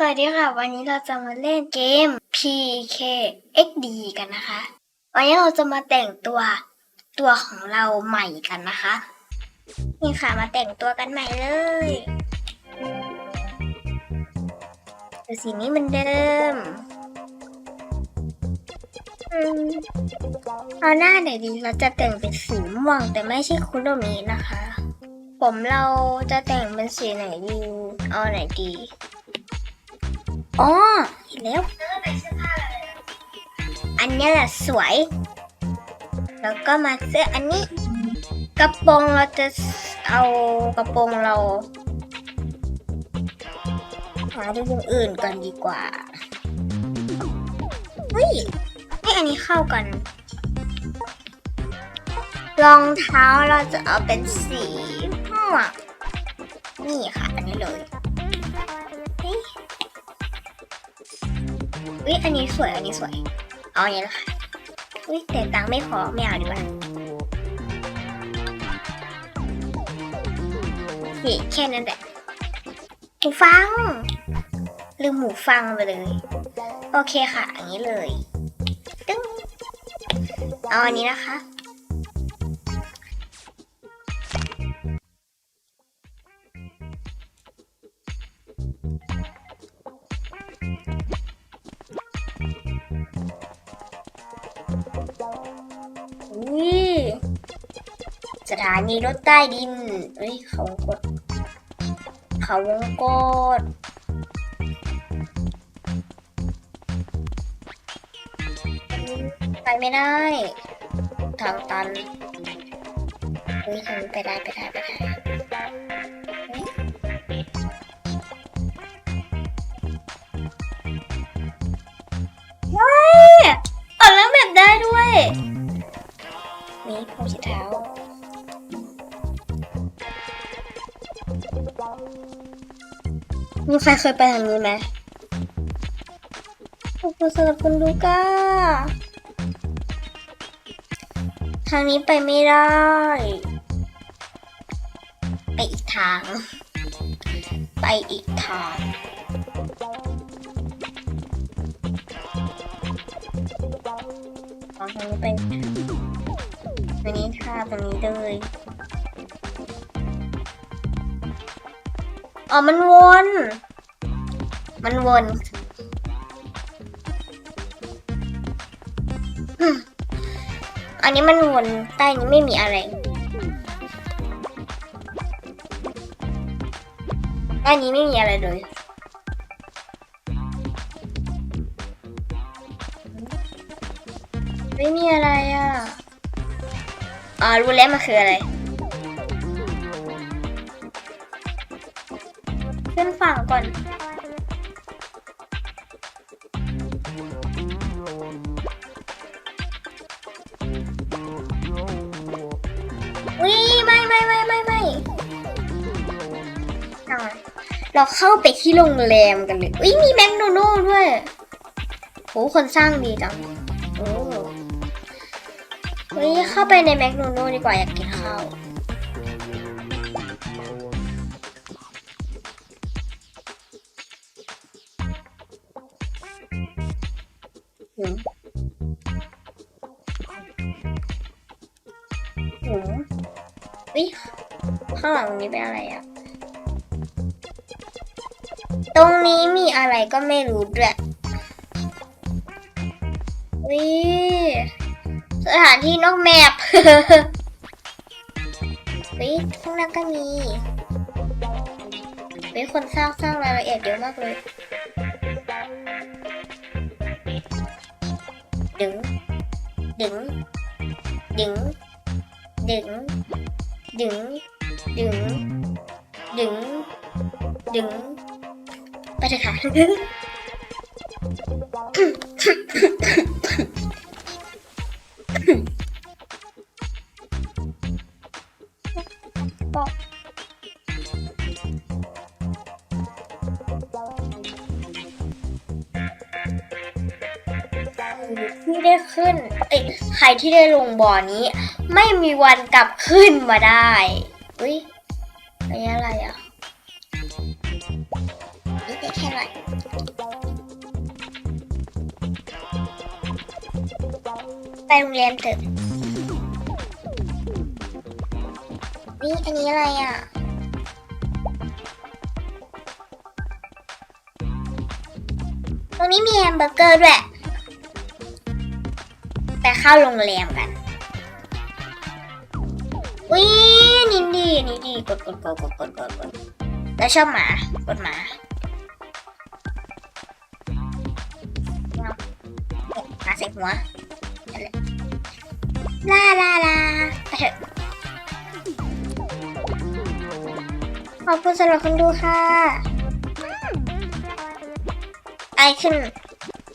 สวัสดีค่ะ วันนี้เราจะมาเล่นเกม PKXD กันนะคะ วันนี้เราจะมาแต่งตัวตัวของเราใหม่กันนะคะ นี่ค่ะมาแต่งตัวกันใหม่เลยแต่สีนี้เหมันเดิมอืมเอาหน้าไหนดีเราจะแต่งเป็นสีม่วงแต่ไม่ใช่คุโรมินะคะ ผมเราจะแต่งเป็นสีไหนดี เอาไหนดี อ๋อเห็นแล้วอันนี้แหละสวย แล้วก็มาเสื้ออันนี้ กระโปรงเราจะเอากระโปรงเรา หาดูอย่างอื่นกันดีกว่าเฮ้ยนี่อันนี้เข้ากันรองเท้าเราจะเอาเป็นสีม่วงนี่ค่ะ อันนี้เลย อุ้ยอันนี้สวย อันนี้สวย เอาอย่างนี้ละค่ะอุ้ยแต่ตังค์ไม่พอไม่เอาดีกว่านี่แค่นั้นแหละหูฟัง ลืมหูฟังไปเลย โอเคค่ะอย่างนี้เลยตึ้งเอาอันนี้นะคะ อุ้ยสถานีรถใต้ดินเอ้ย เขาวงกดเขาวงกดไปไม่ได้ ทางตันเฮ้ยทางไปได้ไปได้ไปได้ มีใครเคยไปทางนี้ไหมขอบคุณสำหรับคุณลูก้า ทางนี้ไปไม่ได้ ไปอีกทาง ไปอีกทางทางนี้ไปตัวนี้ค่ะตรงนี้เลย อ๋อมันวน มันวนอันนี้มันวนใต้นี้ไม่มีอะไรใต้นี้ไม่มีอะไรเลยไม่มีอะไรอะอ๋อรู้แล้วมันคืออะไร ขึ้นฝั่งก่อนวิไม่ไม่ไม่ไม่ไม่เอาเราเข้าไปที่โรงแรมกันเลย อุ้ยมีแมคโดนัลด์ด้วยโหคนสร้างดีจังโอ้ยเข้าไปในแมคโดนัลด์ดีกว่าอยากกิน หืมหืมวิข้างหลังนี้เป็นอะไรอะตรงนี้มีอะไรก็ไม่รู้ด้วยวิสถานที่นกแมพวิข้างหน้าก็มีวิคนสร้างสร้างรายละเอียดเยอะมากเลย ดึง ดึง ดึง ดึง ดึง ดึง ดึง ดึง ไปเถอะค่ะ ขึ้น เอ้ยใครที่ได้ลงบ่อนี้ ไม่มีวันกลับขึ้นมาได้อุ้ยอันนี้อะไรอะนี่ได้แครอทไปโรงเรียนเถอะนี่อันนี้อะไรอะตรงนี้มีแฮมเบอร์เกอร์ด้วย เข้าโรงแรมกันวินี่ดีนี่ดีกดกดกดกดกดกดกดแล้วชอบหมากดหมาหมาใส่หัวนั่นแหลาลาลาไปเถอะขอบคุณสำหรับคนดูค่ะไอขึ้น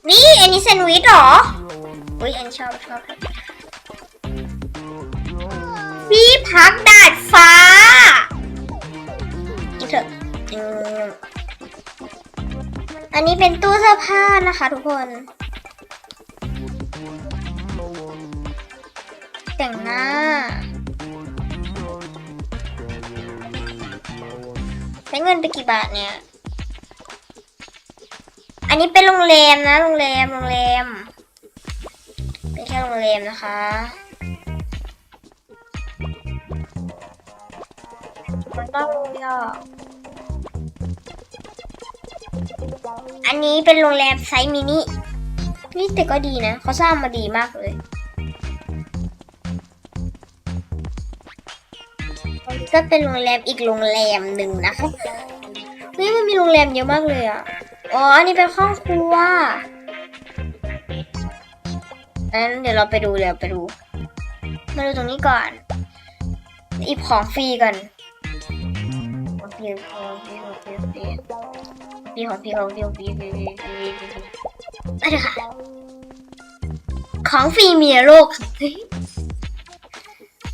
นี่อันนี้แซนด์วิชเหรอ อุ้ยอันชอบชอบชอบพี่พักดาดฟ้าเถอะอันนี้เป็นตู้เสื้อผ้านะคะทุกคน แต่งหน้าใช้เงินไปกี่บาทเนี่ย อันนี้เป็นโรงแรมนะ โรงแรม โรงแรม โรงแรมนะคะ มันต้องย่ออันนี้เป็นโรงแรมไซส์มินินี่แต่ก็ดีนะเขาสร้างมาดีมากเลยก็เป็นโรงแรมอีกโรงแรมหนึ่งนะคะเฮ้ยมันมีโรงแรมเยอะมากเลยอะ อ๋อ อันนี้เป็นห้องครัว งั้นเดี๋ยวเราไปดูเดี๋ยวไปดู มาดูตรงนี้ก่อนหยิบของฟรีก่อนของฟรีของฟรีของฟรีของฟรีฟรีของฟรีของฟรีของฟรีฟรีฟรีฟรีฟรีไปเถอะค่ะของฟรีมีในโลก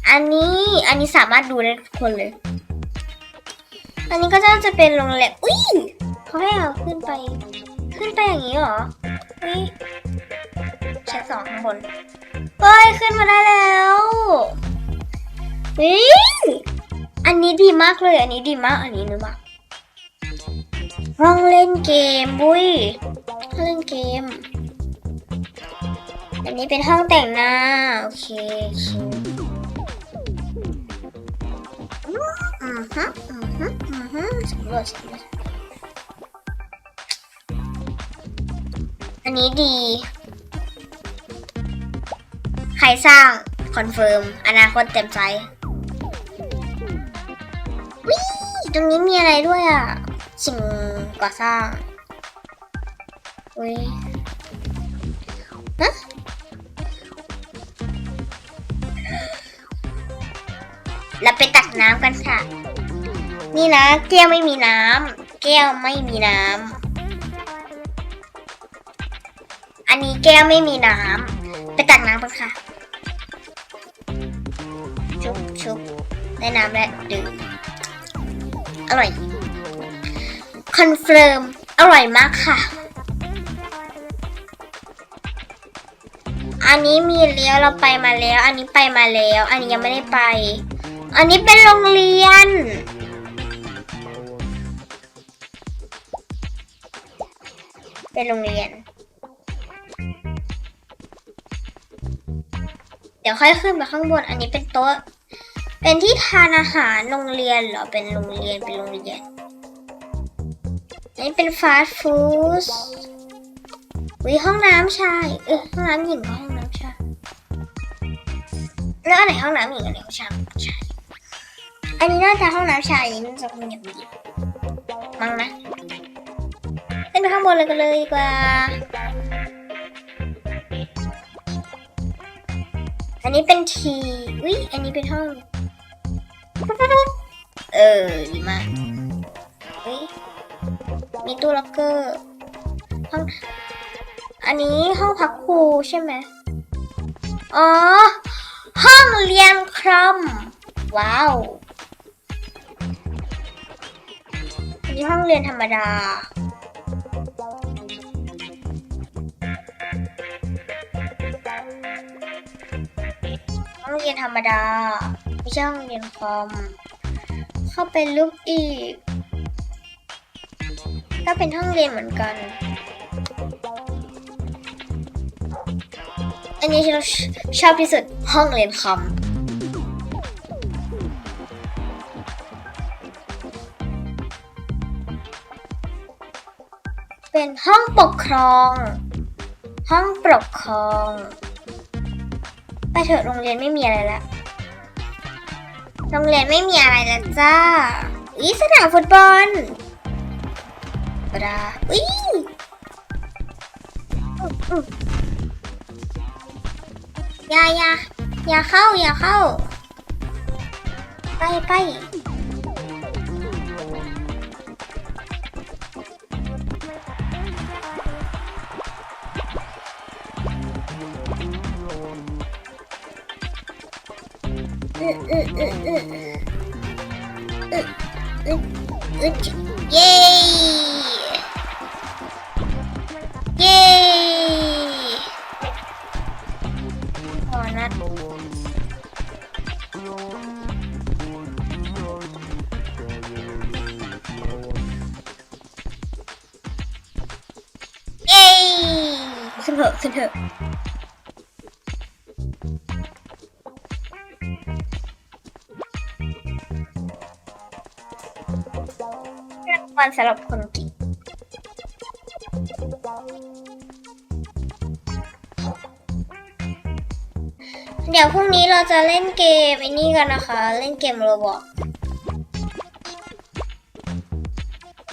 อันนี้อันนี้สามารถดูได้ทุกคนเลย อันนี้ก็น่าจะเป็นโรงแรมอุ้ยเขาให้เราขึ้นไป ขึ้นไปอย่างนี้เหรอเฮ้ย ชั้นสองข้างบนเฮ้ย ขึ้นมาได้แล้วเฮ้ยอันนี้ดีมากเลย อันนี้ดีมาก อันนี้นึกว่าห้องเล่นเกมบุ้ยห้องเล่นเกม อันนี้เป็นห้องแต่งหน้า โอเคอเคอืมฮึอืมฮึอืมฮึสำรวจสำรวจอันนี้ดี รสร้าง คอนเฟิร์ม อนาคตเต็มใจวิตรงนี้มีอะไรด้วยอะ สิ่งก่อสร้างอุ้ฮะเราไปตักน้ำกันค่ะ นี่นะ แก้วไม่มีน้ำแก้วไม่มีน้ำอันนี้แก้วไม่มีน้ำไปตักน้ำกันค่ะ ได้น้ำแล้ดื่มอร่อยคอนเฟิร์มอร่อยมากค่ะ อันนี้มีเลี้ยวเราไปมาแล้ว อันนี้ไปมาแล้ว อันนี้ยังไม่ได้ไป อันนี้เป็นโรงเรียน เป็นโรงเรียน เดี๋ยวค่อยขึ้นไปข้างบน อันนี้เป็นโต๊ะ เป็นที่ทานอาหารโรงเรียนเหรอ เป็นโรงเรียน เป็นโรงเรียนอันนี้เป็นฟาสต์ฟู้ดวิห้องน้ำชาย เออห้องน้ำหญิงกับห้องน้ำชาย แล้วอันไหนห้องน้ำหญิงอันไหนห้องน้ำชาย อันนี้น่าจะห้องน้ำชายอันนี้น่าจะห้องน้ำหญิงมั้งนะขึ้นไปข้างบนเลยกันเลยดีกว่า อันนี้เป็นที อุ้ยอันนี้เป็นห้อง ออดีมากอุ้ยมีตู้ล็อกเกอร์ห้องอันนี้ห้องพักครูใช่ไหมอ๋อ ห้องเรียนครัมว้าวอันนี้ห้องเรียนธรรมดาห้องเรียนธรรมดาไม่ใช่ห้องเรียนคอม เข้าไปลุกอีก ก็เป็นห้องเรียนเหมือนกัน อันนี้ที่เราชอบที่สุดห้องเรียนคอมเป็นห้องปกครอง ห้องปกครอง ไปเถอะโรงเรียนไม่มีอะไรแล้ว โรงเรียนไม่มีอะไรแล้วจ้าอีสนามฟุตบอลปลาอุ้ยอุ๊ยอุ๊ยอย่าอย่าอย่าเข้า อย่าเข้า ไปไป เย้เย้พอนัดเย้ขึ้นเถอะขึ้นเถอะ รางวัลสำหรับคนเกินเดี๋ยวพรุ่งนี้เราจะเล่นเกมไอ้นี่กันนะคะ เล่นเกมโรบอก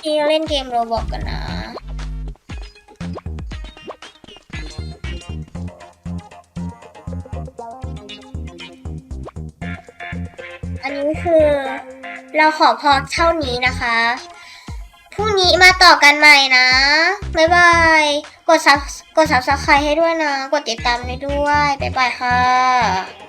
นี่เราเล่นเกมโรบอกกันนะอันนี้คือเราขอพอเท่านี้นะคะ นี้มาต่อกันใหม่นะ บ๊ายบาย กดซับกดซับสไครต์ให้ด้วยนะ กดติดตามให้ด้วย บ๊ายบายค่ะ